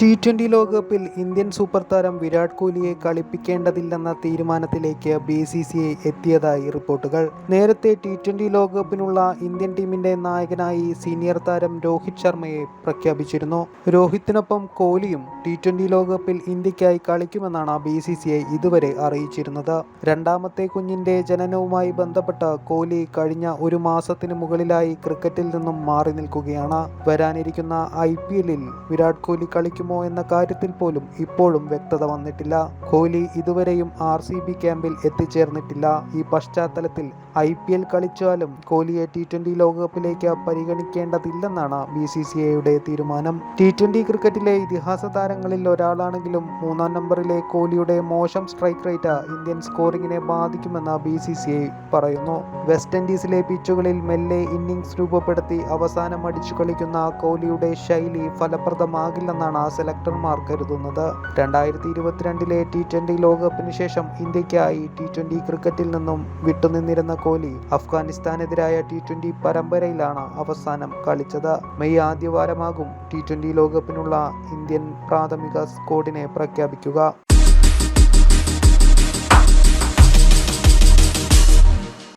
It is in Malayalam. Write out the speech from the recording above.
ടി ട്വന്റി ലോകകപ്പിൽ ഇന്ത്യൻ സൂപ്പർ താരം വിരാട് കോഹ്ലിയെ കളിപ്പിക്കേണ്ടതില്ലെന്ന തീരുമാനത്തിലേക്ക് ബി സി സി ഐ എത്തിയതായി റിപ്പോർട്ടുകൾ. നേരത്തെ ടി ട്വന്റി ലോകകപ്പിനുള്ള ഇന്ത്യൻ ടീമിന്റെ നായകനായി സീനിയർ താരം രോഹിത് ശർമ്മയെ പ്രഖ്യാപിച്ചിരുന്നു. രോഹിത്തിനൊപ്പം കോഹ്ലിയും ടി ട്വന്റി ലോകകപ്പിൽ ഇന്ത്യക്കായി കളിക്കുമെന്നാണ് ബി സി സി ഐ ഇതുവരെ അറിയിച്ചിരുന്നത്. രണ്ടാമത്തെ കുഞ്ഞിന്റെ ജനനവുമായി ബന്ധപ്പെട്ട് കോഹ്ലി കഴിഞ്ഞ ഒരു മാസത്തിന് മുകളിലായി ക്രിക്കറ്റിൽ നിന്നും മാറി നിൽക്കുകയാണ്. വരാനിരിക്കുന്ന ഐ പി എല്ലിൽ വിരാട് കോഹ്ലി കളിക്കുമോ എന്ന കാര്യത്തിൽ പോലും ഇപ്പോഴും വ്യക്തത വന്നിട്ടില്ല. കോഹ്ലി ഇതുവരെയും ആർ സി ബി ക്യാമ്പിൽ എത്തിച്ചേർന്നിട്ടില്ല. ഈ പശ്ചാത്തലത്തിൽ ഐ പി എൽ കളിച്ചാലും കോഹ്ലിയെ ടി ട്വന്റി ലോകകപ്പിലേക്ക് പരിഗണിക്കേണ്ടതില്ലെന്നാണ് ബി സി സി ഐയുടെ തീരുമാനം. ടി ട്വന്റി ക്രിക്കറ്റിലെ ഇതിഹാസ താരങ്ങളിൽ ഒരാളാണെങ്കിലും മൂന്നാം നമ്പറിലെ കോഹ്ലിയുടെ മോശം സ്ട്രൈക്ക് റേറ്റ് ഇന്ത്യൻ സ്കോറിങ്ങിനെ ബാധിക്കുമെന്ന് ബി സി സി ഐ പറയുന്നു. വെസ്റ്റ് ഇൻഡീസിലെ പിച്ചുകളിൽ മെല്ലെ ഇന്നിംഗ്സ് രൂപപ്പെടുത്തി അവസാനം അടിച്ചു കളിക്കുന്ന കോഹ്ലിയുടെ ശൈലി ഫലപ്രദമാകില്ലെന്നാണ് സെലക്ടർമാർ കരുതുന്നത്. രണ്ടായിരത്തി ഇരുപത്തിരണ്ടിലെ ടി ട്വന്റി ലോകകപ്പിന് ശേഷം ഇന്ത്യക്കായി ടി ട്വന്റി ക്രിക്കറ്റിൽ നിന്നും വിട്ടുനിന്നിരുന്ന കോഹ്ലി അഫ്ഗാനിസ്ഥാനെതിരായ ടി ട്വന്റി പരമ്പരയിലാണ് അവസാനം കളിച്ചത്. മെയ് ആദ്യവാരമാകും ടി ട്വന്റി ലോകകപ്പിനുള്ള ഇന്ത്യൻ പ്രാഥമിക സ്ക്വാഡിനെ പ്രഖ്യാപിക്കുക.